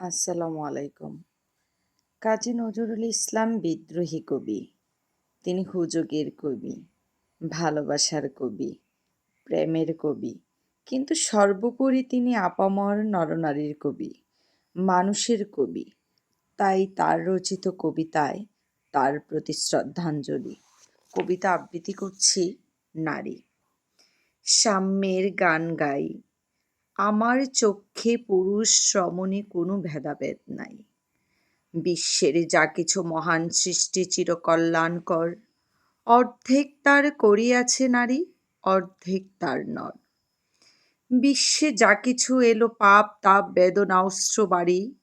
আসসালামু আলাইকুম। কাজী নজরুল ইসলাম বিদ্রোহী কবি। তিনি হুজুগের কবি, ভালোবাসার কবি, প্রেমের কবি, কিন্তু সর্বোপরি তিনি আপামর নরনারীর কবি, মানুষের কবি। তাই তার রচিত কবিতায় তার প্রতি শ্রদ্ধাঞ্জলি। কবিতা আবৃত্তি করছি নারী। সাম্যের গান গাই আমার চক্ষে পুরুষ শ্রমণে কোনো ভেদাভেদ নাই। বিশ্বের যা কিছু মহান সৃষ্টি চিরকল্যাণকর, অর্ধেক তার করিয়াছে নারী, অর্ধেক তার নর। বিশ্বে যা কিছু এলো পাপ তাপ বেদনা অস্ত্র বাড়ি,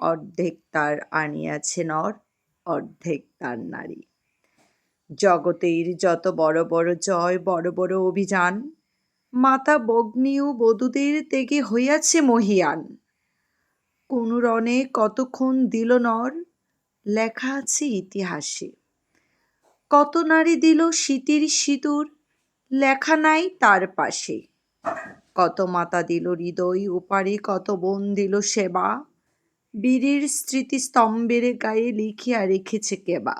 অর্ধেক তার আনিয়াছে নর, অর্ধেক তার নারী। জগতের যত বড় বড় জয়, বড় বড় অভিযান মাতা বগ্নি ও বধূদের তেগে হইয়াছে মহিয়ান। কোন রণে কতক্ষণ দিল নর, লেখা আছে ইতিহাসে। কত নারী দিল শীতির সিঁদুর, লেখা নাই তার পাশে। কত মাতা দিল হৃদয় ওপারে কত বোন দিল সেবা। বীরের স্মৃতিস্তম্ভের গায়ে লিখিয়া রেখেছে কেবা।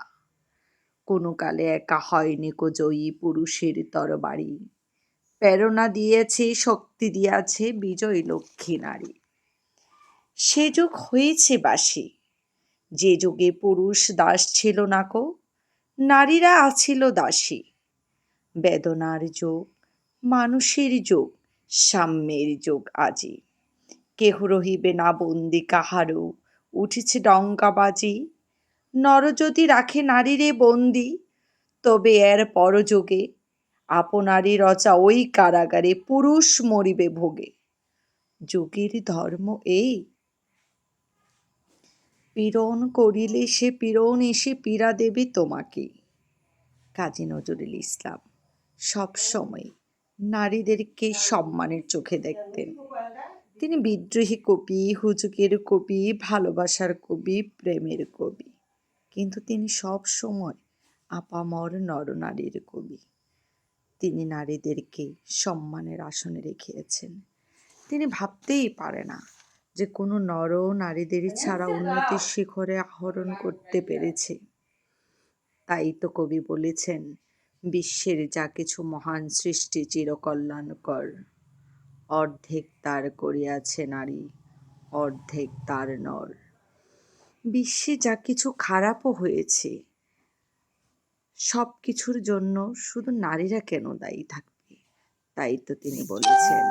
কোনো কালে একা হয়নি কো জয়ী পুরুষের তরবারি। প্রেরণা দিয়েছে, শক্তি দিয়াছে বিজয় লক্ষ্মী নারী। সে যুগ হয়েছে বাসি। যে যুগে পুরুষ দাস ছিল না কো, নারীরা আছিল দাসী। বেদনার যুগ, মানুষের যুগ, সাম্যের যুগ আজি। কেহ রহিবে না বন্দি কাহারও, উঠেছে ডঙ্কাবাজি নর যদি রাখে নারীরে বন্দি, তবে এর পরযোগে আপনারই রচা ওই কারাগারে পুরুষ মরিবে ভোগে। যুগের ধর্ম এই। পীড়ন করিলে সে পীড়ন এসে পীড়া দেবে তোমাকে। কাজী নজরুল ইসলাম, সব সময় নারীদেরকে সম্মানের চোখে দেখতেন। তিনি বিদ্রোহী কবি হুজুকের কবি, ভালোবাসার কবি, প্রেমের কবি। কিন্তু তিনি সব সময় আপামর নরনারীর কবি। তিনি নারীদেরকে সম্মানের আসনে রেখেছেন। তিনি ভাবতেই পারে না যে কোনো নর নারীদেরই ছাড়া উন্নতির শিখরে আহরণ করতে পেরেছে। তাই তো কবি বলেছেন, বিশ্বের যা কিছু মহান সৃষ্টি চিরকল্যাণকর। অর্ধেক তার করিয়াছে নারী, অর্ধেক তার নর। বিশ্বে যা কিছু খারাপও হয়েছে সব কিছুর জন্য শুধু নারীরা কেন দায়ী থাকবে? তাই তো তিনি বলেছেন।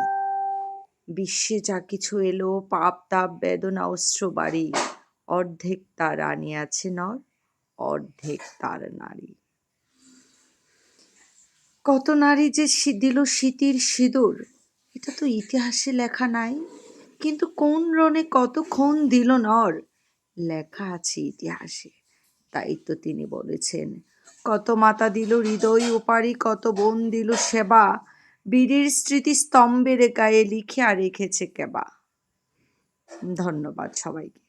বিশ্বে যা কিছু এলো, পাপ, তাপ, বেদনা, অস্ত্র, বাড়ি, অর্ধেক তার আনিয়াছে নর, অর্ধেক তার নারী। কত নারী যে দিল শীতির সিঁদুর, এটা তো ইতিহাসে লেখা নাই। কিন্তু কোন রণে কতক্ষণ দিল নর, লেখা আছে ইতিহাসে। তাই তো তিনি বলেছেন। কত মাতা দিল হৃদয় ওপারি, কত বোন দিল সেবা। বীরের স্মৃতিস্তম্ভের গায়ে লিখে আর রেখেছে কেবা। ধন্যবাদ সবাইকে।